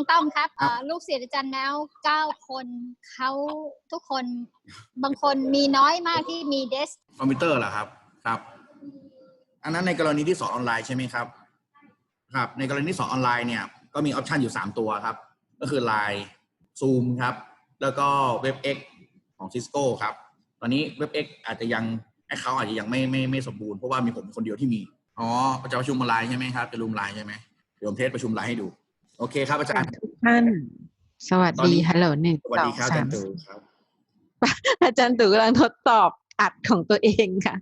องต้อมครับเอ่อลูกศิษย์อาจารย์แมวเก้าคนเขาทุกคนบางคนมีน้อยมากที่มีเดสคอมพิวเตอร์เหรอครับครับ อันนั้นในกรณีที่สอนออนไลน์ใช่ไหมครับ ครับ ในกรณีที่สอนออนไลน์เนี่ยก็มีออปชันอยู่ 3 ตัวครับ ก็คือ Line Zoom ครับ แล้วก็ WebEx ของ Cisco ครับ ตอนนี้ WebEx อาจจะยังให้เขาอาจจะยังไม่ไม่ไม่สมบูรณ์เพราะว่ามีผมคนเดียวที่มีอ๋อจะประชุมออนไลน์ใช่ไหมครับจะรูมไลน์ใช่ไหมเดี๋ยวผมเทสประชุมไลน์ให้ดู โอเคครับอาจารย์ทุกท่าน สวัสตอนดีนี้ฮัลโหลหนึ่งสวัสสอดีงครับอาสาจารมย์ตู่ครับ อาจารย์ตู่กำลังทดสอบอัดของตัวเองค่ะ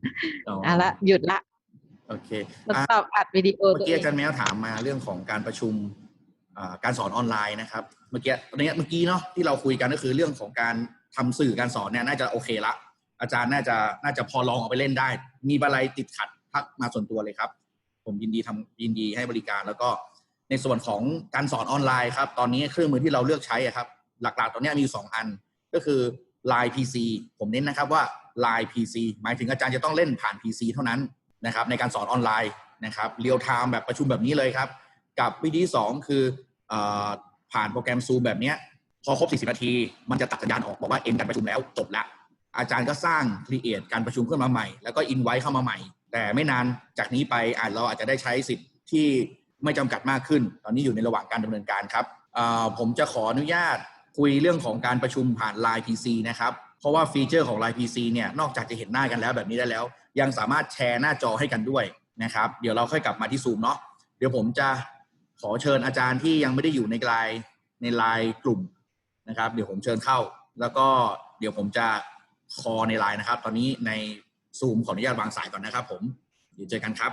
อ๋อเอาละหยุดละโอเคทดอะสอบอัดวิดีโอเมื่ตัอวกี้เองอาจารย์แมวถามมาเรื่องของการประชุมอ่าการสอนออนไลน์นะครับ เมื่อกี้ตอนนี้เมื่อกี้เนาะที่เราคุยกันก็คือเรื่องของการทำสื่อการสอนเนี่ยน่าจะโอเคละ อาจารย์น่าจะน่าจะพอลองเอาไปเล่นได้ มีอะไรติดขัดทักมาส่วนตัวเลยครับ ผมยินดีทำยินดีให้บริการแล้วก็ ในส่วนของการสอนออนไลน์ครับตอนนี้เครื่องมือที่เราเลือกใช้ครับหลักๆตอนนี้มีอยู่สองอัน ก็คือ Line PC ผมเน้นนะครับว่า Line PC หมายถึงอาจารย์จะต้องเล่นผ่าน PC เท่านั้นนะครับในการสอนออนไลน์นะครับเรียลไทม์แบบประชุมแบบนี้เลยครับ กับวิธีที่สองคืออผ่านโปรแกรม Zoom แบบนี้พอครบ 40 นาที มันจะตัดสัญญาณออกบอกว่าเอ็นการประชุมแล้วจบละอาจารย์ก็สร้าง create การประชุมขึ้นมาใหม่ แล้วก็ invite เข้ามาใหม่ แต่ไม่นานจากนี้ไปอาจเราอาจจะได้ใช้สิทธิ์ที่ ไม่จำกัดมากขึ้น ตอนนี้อยู่ในระหว่างการดำเนินการครับผมจะขออนุญาตคุยเรื่องของการประชุมผ่าน Line PC นะครับ เพราะว่าฟีเจอร์ของ Line PC เนี่ยนอกจากจะเห็นหน้ากันแล้วแบบนี้ได้แล้ว ยังสามารถแชร์หน้าจอให้กันด้วยนะครับเดี๋ยวเราค่อยกลับมาที่ Zoom เนาะเดี๋ยวผมจะขอเชิญอาจารย์ที่ยังไม่ได้อยู่ในไลน์ในไลน์กลุ่มนะครับ เดี๋ยวผมเชิญเข้า แล้วก็เดี๋ยวผมจะคอในไลน์นะครับ ตอนนี้ใน Zoom ขออนุญาตวางสายก่อนนะครับ ผมเดี๋ยวเจอกันครับ